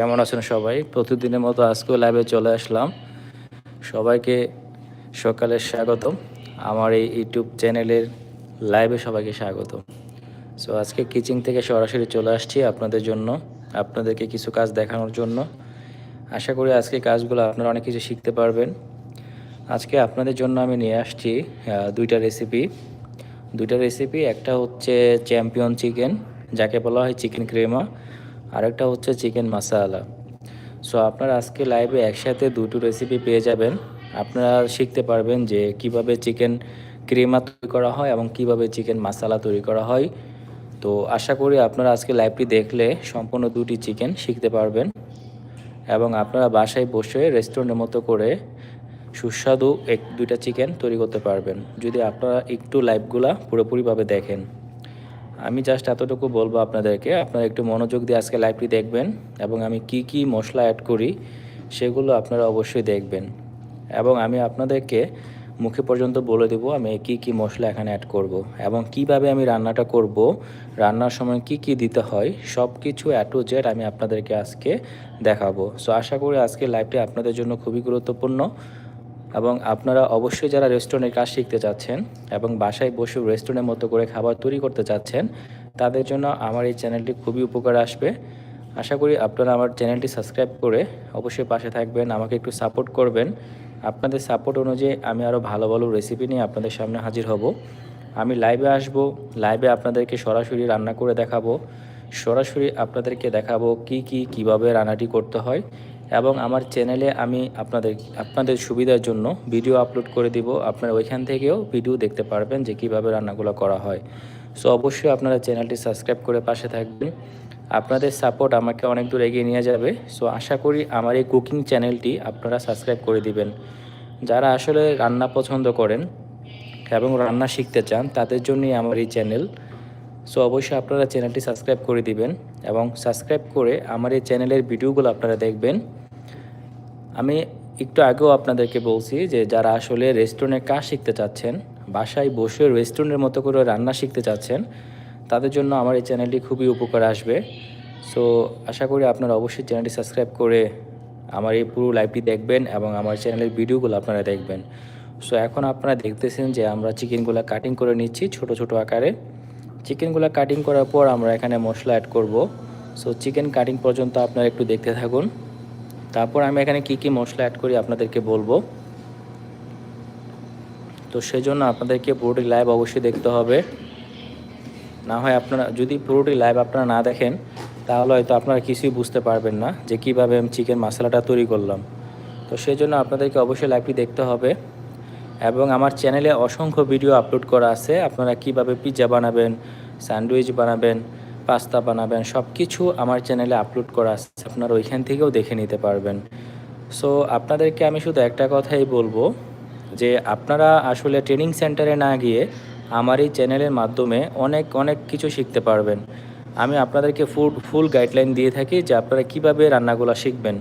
কেমন আছেন সবাই? প্রতিদিনের মতো আজকেও লাইভে চলে আসলাম। সবাইকে সকালে স্বাগত আমার এই ইউটিউব চ্যানেলের লাইভে সবাইকে স্বাগত সো আজকে কিচিং থেকে সরাসরি চলে আসছি আপনাদের জন্য, আপনাদেরকে কিছু কাজ দেখানোর জন্য। আশা করি আজকে কাজগুলো আপনারা অনেক কিছু শিখতে পারবেন। আজকে আপনাদের জন্য আমি নিয়ে আসছি দুইটা রেসিপি দুইটা রেসিপি একটা হচ্ছে চ্যাম্পিয়ন চিকেন যাকে বলা হয় চিকেন ক্রেমা আরেকটা হচ্ছে চিকেন মশালা সো আপনারা আজকে লাইভে একসাথে দুটো রেসিপি পেয়ে যাবেন। আপনারা শিখতে পারবেন যে কীভাবে চিকেন ক্রিমা তৈরি করা হয় এবং কীভাবে চিকেন মশালা তৈরি করা হয়। তো, আশা করি আপনারা আজকে লাইভটি দেখলে সম্পূর্ণ দুটি চিকেন শিখতে পারবেন এবং আপনারা বাসায় বসে রেস্টুরেন্টের মতো করে সুস্বাদু এক, দুইটা চিকেন তৈরি করতে পারবেন। যদি আপনারা একটু লাইভগুলা পুরোপুরিভাবে দেখেন। আমি জাস্ট এতটুকু বলব আপনাদেরকে। আপনারা একটু মনোযোগ দিয়ে আজকে লাইভটি দেখবেন এবং আমি কি কি মশলা অ্যাড করি, সেগুলো আপনারা অবশ্যই দেখবেন। এবং আমি আপনাদেরকে মুখে পর্যন্ত বলে দেবো, আমি কি কি মশলা এখানে অ্যাড করব এবং কীভাবে আমি রান্নাটা করব, রান্নার সময় কি কি দিতে হয় সব কিছু অ্যাট জেড আমি আপনাদেরকে আজকে দেখাবো। সো আশা করি আজকে লাইভটি আপনাদের জন্য খুবই গুরুত্বপূর্ণ। এবং আপনারা অবশ্যই যারা রেস্টুরেন্টের কাজ শিখতে চাচ্ছেন এবং বাসায় বসে রেস্টুরেন্টের মতো করে খাবার তৈরি করতে চাচ্ছেন, তাদের জন্য আমার এই চ্যানেলটি খুবই উপকার আসবে। আশা করি আপনারা আমার চ্যানেলটি সাবস্ক্রাইব করে অবশ্যই পাশে থাকবেন, আমাকে একটু সাপোর্ট করবেন। আপনাদের সাপোর্ট অনুযায়ী আমি আরও ভালো ভালো রেসিপি নিয়ে আপনাদের সামনে হাজির হব। আমি লাইভে আসব লাইভে আপনাদেরকে সরাসরি রান্না করে দেখাবো। সরাসরি আপনাদেরকে দেখাবো কি কি, কীভাবে রান্নাটি করতে হয়। এবং আমার চ্যানেলে আমি আপনাদের আপনাদের সুবিধার জন্য ভিডিও আপলোড করে দিব। আপনারা ওইখান থেকেও ভিডিও দেখতে পারবেন যে কীভাবে রান্নাগুলো করা হয়। সো অবশ্যই আপনারা চ্যানেলটি সাবস্ক্রাইব করে পাশে থাকবেন। আপনাদের সাপোর্ট আমাকে অনেক দূর এগিয়ে নিয়ে যাবে। সো আশা করি আমার এই কুকিং চ্যানেলটি আপনারা সাবস্ক্রাইব করে দিবেন। যারা আসলে রান্না পছন্দ করেন এবং রান্না শিখতে চান, তাদের জন্যই আমার এই চ্যানেল সো অবশ্যই আপনারা চ্যানেলটি সাবস্ক্রাইব করে দিবেন এবং সাবস্ক্রাইব করে আমার এই চ্যানেলের ভিডিওগুলো আপনারা দেখবেন। আমি একটু আগেও আপনাদেরকে বলছি যে যারা আসলে রেস্টুরেন্টে কাজ শিখতে চাচ্ছেন, বাসায় বসে রেস্টুরেন্টের মতো করে রান্না শিখতে চাচ্ছেন, তাদের জন্য আমার এই চ্যানেলটি খুবই উপকার আসবে। সো আশা করি আপনারা অবশ্যই চ্যানেলটি সাবস্ক্রাইব করে আমার এই পুরো লাইভটি দেখবেন এবং আমার চ্যানেলের ভিডিওগুলো আপনারা দেখবেন। সো এখন আপনারা দেখতেছেন যে আমরা চিকেনগুলো কাটিং করে নিচ্ছি ছোট ছোট আকারে। চিকেনগুলো কাটিং করার পর আমরা এখানে মশলা অ্যাড করব। সো চিকেন কাটিং পর্যন্ত আপনারা একটু দেখতে থাকুন। তারপর আমি এখানে কি কি মশলা অ্যাড করি আপনাদেরকে বলব। তো সেজন্য আপনাদেরকে পুরোটি লাইভ অবশ্যই দেখতে হবে। না হয় আপনারা, যদি পুরোটি লাইভ আপনারা না দেখেন, তাহলে হয়তো আপনারা কিছুই বুঝতে পারবেন না যে কীভাবে আমি চিকেন মশলাটা তৈরি করলাম। তো সেই জন্য আপনাদেরকে অবশ্যই লাইভটি দেখতে হবে। এবং আমার চ্যানেলে অসংখ্য ভিডিও আপলোড করা আছে। আপনারা কীভাবে পিৎজা বানাবেন, স্যান্ডউইচ বানাবেন, পাস্তা বানাবেন সব কিছু আমার চ্যানেলে আপলোড করা আছে। আপনারা ওইখান থেকেও দেখে নিতে পারবেন। সো, আপনাদেরকে আমি শুধু একটা কথাই বলব যে, আপনারা আসলে ট্রেনিং সেন্টারে না গিয়ে আমার এই চ্যানেলের মাধ্যমে অনেক অনেক কিছু শিখতে পারবেন। আমি আপনাদেরকে ফুড, ফুল গাইডলাইন দিয়ে থাকি যে, আপনারা কীভাবে রান্নাগুলো শিখবেন।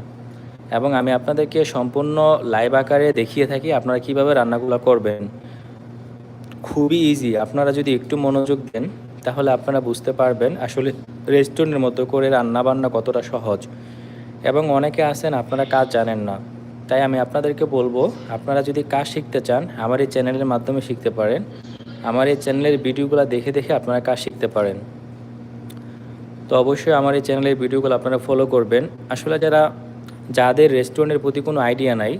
এবং আমি আপনাদেরকে সম্পূর্ণ লাইভ আকারে দেখিয়ে থাকি আপনারা কীভাবে রান্নাগুলো করবেন। খুবই ইজি আপনারা যদি একটু মনোযোগ দেন, তাহলে আপনারা বুঝতে পারবেন আসলে রেস্টুরেন্টের মতো করে রান্না বান্না কতটা সহজ। এবং অনেকে আছেন, আপনারা কাজ জানেন না। তাই আমি আপনাদেরকে বলব, আপনারা যদি কাজ শিখতে চান, আমার এই চ্যানেলের মাধ্যমে শিখতে পারেন। আমার এই চ্যানেলের ভিডিওগুলো দেখে দেখে আপনারা কাজ শিখতে পারেন। তো অবশ্যই আমার এই চ্যানেলের ভিডিওগুলো আপনারা ফলো করবেন। আসলে যারা যাদের রেস্টুরেন্টের প্রতি কোনো আইডিয়া নাই,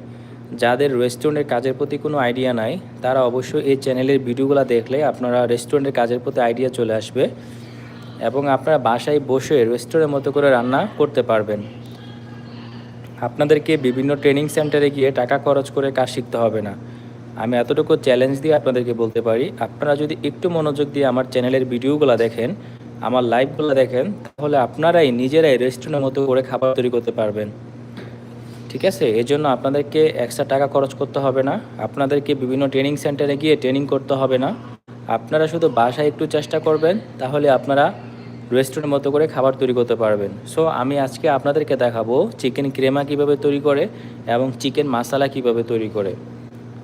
যাদের রেস্টুরেন্টের কাজের প্রতি কোনো আইডিয়া নাই, তারা অবশ্যই এই চ্যানেলের ভিডিওগুলো দেখলে আপনারা রেস্টুরেন্টের কাজের প্রতি আইডিয়া চলে আসবে এবং আপনারা বাসায় বসে রেস্টুরেন্টের মতো করে রান্না করতে পারবেন। আপনাদেরকে বিভিন্ন ট্রেনিং সেন্টারে গিয়ে টাকা খরচ করে কাজ শিখতে হবে না। আমি এতটুকু চ্যালেঞ্জ দিয়ে আপনাদেরকে বলতে পারি, আপনারা যদি একটু মনোযোগ দিয়ে আমার চ্যানেলের ভিডিওগুলো দেখেন, আমার লাইভগুলো দেখেন, তাহলে আপনারাই নিজেরাই রেস্টুরেন্টের মতো করে খাবার তৈরি করতে পারবেন। ঠিক আছে? এই জন্য আপনাদেরকে এক্সট্রা টাকা খরচ করতে হবে না। আপনাদেরকে বিভিন্ন ট্রেনিং সেন্টারে গিয়ে ট্রেনিং করতে হবে না। আপনারা শুধু বাসায় একটু চেষ্টা করবেন, তাহলে আপনারা রেস্টুরেন্ট মতো করে খাবার তৈরি করতে পারবেন। সো আমি আজকে আপনাদেরকে দেখাবো চিকেন ক্রেমা কীভাবে তৈরি করে এবং চিকেন মশালা কীভাবে তৈরি করে।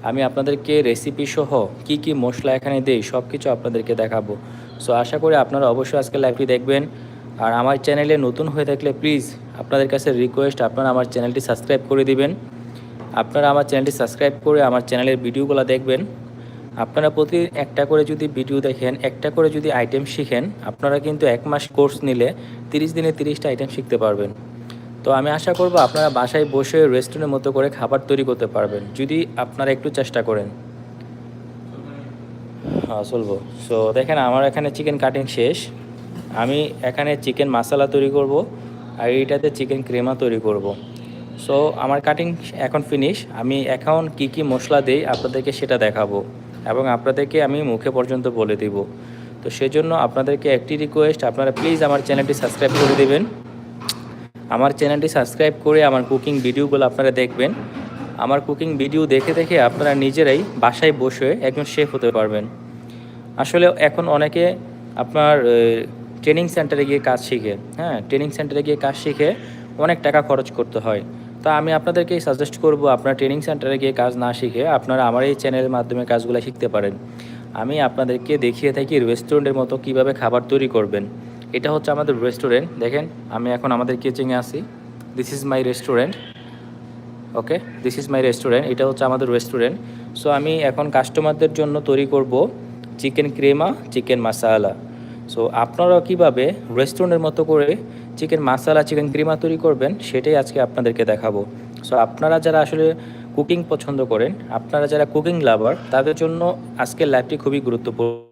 আমি আপনাদেরকে রেসিপি সহ কি কি মশলা এখানে দেই সব কিছু আপনাদেরকে দেখাবো। সো আশা করি আপনারা অবশ্যই আজকে লাইভটি দেখবেন। আর আমার চ্যানেলে নতুন হয়ে থাকলে প্লিজ আপনাদের কাছে রিকোয়েস্ট আপনারা আমার চ্যানেলটি সাবস্ক্রাইব করে দিবেন। আপনারা আমার চ্যানেলটি সাবস্ক্রাইব করে আমার চ্যানেলের ভিডিওগুলো দেখবেন। আপনারা প্রতি একটা করে যদি ভিডিও দেখেন, একটা করে যদি আইটেম শিখেন, আপনারা কিন্তু এক মাস কোর্স নিলে তিরিশ দিনে তিরিশটা আইটেম শিখতে পারবেন। তো আমি আশা করব আপনারা বাসায় বসে রেস্টুরেন্টের মতো করে খাবার তৈরি করতে পারবেন, যদি আপনারা একটু চেষ্টা করেন। হ্যাঁ চলবো। সো দেখেন, আমার এখানে চিকেন কাটিং শেষ। আমি এখানে চিকেন মশলা তৈরি করব আর এইটাতে চিকেন ক্রেমা তৈরি করব। সো আমার কাটিং এখন ফিনিশ আমি এখন কি কি মশলা দেই আপনাদেরকে সেটা দেখাবো এবং আপনাদেরকে আমি মুখে পর্যন্ত বলে দিব। তো সেজন্য আপনাদেরকে একটি রিকোয়েস্ট আপনারা প্লিজ আমার চ্যানেলটি সাবস্ক্রাইব করে দেবেন। আমার চ্যানেলটি সাবস্ক্রাইব করে আমার কুকিং ভিডিওগুলো আপনারা দেখবেন। আমার কুকিং ভিডিও দেখে দেখে আপনারা নিজেরাই বাসায় বসে একজন শেফ হতে পারবেন। আসলে এখন অনেকে আপনার ট্রেনিং সেন্টারে গিয়ে কাজ শিখে। হ্যাঁ ট্রেনিং সেন্টারে গিয়ে কাজ শিখে অনেক টাকা খরচ করতে হয়। তো আমি আপনাদেরকে সাজেস্ট করব, আপনারা ট্রেনিং সেন্টারে গিয়ে কাজ না শিখে আপনারা আমার এই চ্যানেলের মাধ্যমে কাজগুলো শিখতে পারেন। আমি আপনাদেরকে দেখিয়ে থাকি রেস্টুরেন্টের মতো কীভাবে খাবার তৈরি করবেন। এটা হচ্ছে আমাদের রেস্টুরেন্ট দেখেন আমি এখন আমাদের কিচেনে আছি। This is my restaurant okay this is my restaurant এটা হচ্ছে আমাদের রেস্টুরেন্ট সো আমি এখন কাস্টমারদের জন্য তৈরি করব চিকেন ক্রেমা চিকেন মাসালা সো আপনারা কীভাবে রেস্টুরেন্টের মতো করে চিকেন মাসালা চিকেন ক্রিমা তৈরি করবেন, সেটাই আজকে আপনাদেরকে দেখাবো। সো আপনারা যারা আসলে কুকিং পছন্দ করেন, আপনারা যারা কুকিং লাভার তাদের জন্য আজকের লাইভটি খুবই গুরুত্বপূর্ণ।